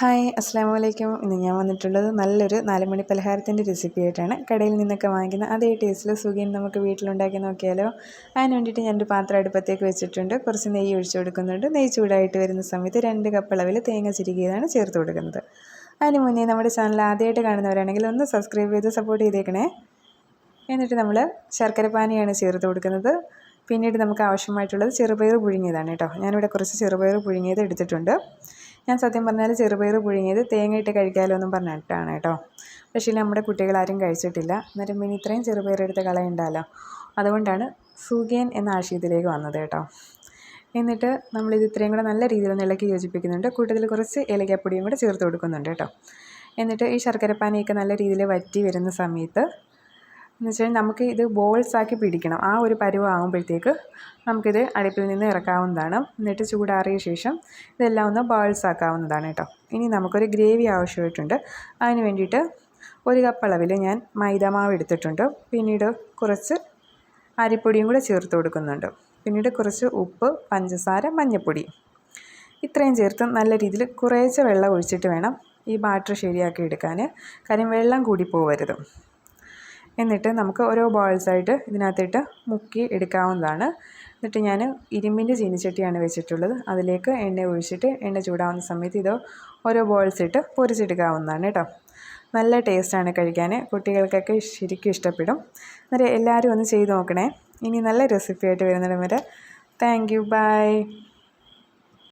Hi അസ്സാം വലൈക്കും ഇന്ന് ഞാൻ വന്നിട്ടുള്ളത് നല്ലൊരു നാലുമണി പലഹാരത്തിന്റെ റെസിപ്പി ആയിട്ടാണ്. കടയിൽ നിന്നൊക്കെ വാങ്ങിക്കുന്ന അതേ ടേസ്റ്റിൽ സുഖം നമുക്ക് വീട്ടിലുണ്ടാക്കി നോക്കിയാലോ. അതിന് വേണ്ടിയിട്ട് ഞാനൊരു പാത്രം അടുപ്പത്തേക്ക് വെച്ചിട്ടുണ്ട്. കുറച്ച് നെയ്യ് ഒഴിച്ചു കൊടുക്കുന്നുണ്ട്. നെയ്യ് ചൂടായിട്ട് വരുന്ന സമയത്ത് രണ്ട് കപ്പ് അളവിൽ തേങ്ങ ചിരികിയതാണ് ചേർത്ത് കൊടുക്കുന്നത്. അതിന് മുന്നേ നമ്മുടെ ചാനൽ ആദ്യമായിട്ട് കാണുന്നവരാണെങ്കിൽ ഒന്ന് സബ്സ്ക്രൈബ് ചെയ്ത് സപ്പോർട്ട് ചെയ്തേക്കണേ. എന്നിട്ട് നമ്മൾ ശർക്കര പാനിയാണ് ചേർത്ത് കൊടുക്കുന്നത്. പിന്നീട് നമുക്ക് ആവശ്യമായിട്ടുള്ളത് ചെറുപയർ പുഴുങ്ങിയതാണ് കേട്ടോ. ഞാനിവിടെ കുറച്ച് ചെറുപയർ പുഴുങ്ങിയത് എടുത്തിട്ടുണ്ട്. ഞാൻ സത്യം പറഞ്ഞാൽ ചെറുപയർ പുഴുങ്ങിയത് തേങ്ങ ഇട്ട് കഴിക്കാമല്ലോ എന്നും പറഞ്ഞിട്ടാണ് കേട്ടോ. പക്ഷേ നമ്മുടെ കുട്ടികളാരും കഴിച്ചിട്ടില്ല. അന്നേരം പിന്നെ ഇത്രയും ചെറുപയർ എടുത്ത് കളയണ്ടല്ലോ. അതുകൊണ്ടാണ് സുഗേൻ എന്ന ആശയത്തിലേക്ക് വന്നത് കേട്ടോ. എന്നിട്ട് നമ്മളിത് ഇത്രയും കൂടെ നല്ല രീതിയിൽ ഇളക്കി യോജിപ്പിക്കുന്നുണ്ട്. കൂട്ടത്തിൽ കുറച്ച് ഏലക്കാപ്പൊടിയും കൂടെ ചേർത്ത് കൊടുക്കുന്നുണ്ട് കേട്ടോ. എന്നിട്ട് ഈ ശർക്കരപ്പാനിയൊക്കെ നല്ല രീതിയിൽ വറ്റി വരുന്ന സമയത്ത് എന്ന് വെച്ചാൽ നമുക്ക് ഇത് ബോൾസ് ആക്കി പിടിക്കണം. ആ ഒരു പരുവ ആകുമ്പോഴത്തേക്ക് നമുക്കിത് അടുപ്പിൽ നിന്ന് ഇറക്കാവുന്നതാണ്. എന്നിട്ട് ചൂടാറിയ ശേഷം ഇതെല്ലാം ഒന്ന് ബോൾസ് ആക്കാവുന്നതാണ് കേട്ടോ. ഇനി നമുക്കൊരു ഗ്രേവി ആവശ്യമായിട്ടുണ്ട്. അതിന് വേണ്ടിയിട്ട് ഒരു കപ്പ് അളവിൽ ഞാൻ മൈദമാവ് എടുത്തിട്ടുണ്ട്. പിന്നീട് കുറച്ച് അരിപ്പൊടിയും കൂടെ ചേർത്ത് കൊടുക്കുന്നുണ്ട്. പിന്നീട് കുറച്ച് ഉപ്പ് പഞ്ചസാര മഞ്ഞൾപ്പൊടി ഇത്രയും ചേർത്ത് നല്ല രീതിയിൽ കുറേശ്ശെ വെള്ളം ഒഴിച്ചിട്ട് വേണം ഈ ബാറ്റർ ശരിയാക്കി എടുക്കാൻ. കാര്യം വെള്ളം കൂടി പോകരുത് എന്നിട്ട് നമുക്ക് ഓരോ ബോൾസായിട്ട് ഇതിനകത്തിട്ട് മുക്കി എടുക്കാവുന്നതാണ്. എന്നിട്ട് ഞാൻ ഇരുമ്പിന്റെ ചീനിച്ചട്ടിയാണ് വെച്ചിട്ടുള്ളത്. അതിലേക്ക് എണ്ണ ഒഴിച്ചിട്ട് എണ്ണ ചൂടാവുന്ന സമയത്ത് ഇത് ഓരോ ബോൾസ് ഇട്ട് പൊരിച്ചെടുക്കാവുന്നതാണ് കേട്ടോ. നല്ല ടേസ്റ്റാണ് കഴിക്കാൻ. കുട്ടികൾക്കൊക്കെ ശരിക്കും ഇഷ്ടപ്പെടും. അന്നേരം എല്ലാവരും ഒന്ന് ചെയ്ത് നോക്കണേ. ഇനി നല്ല റെസിപ്പി ആയിട്ട് വരുന്നിടം വരെ. Thank you by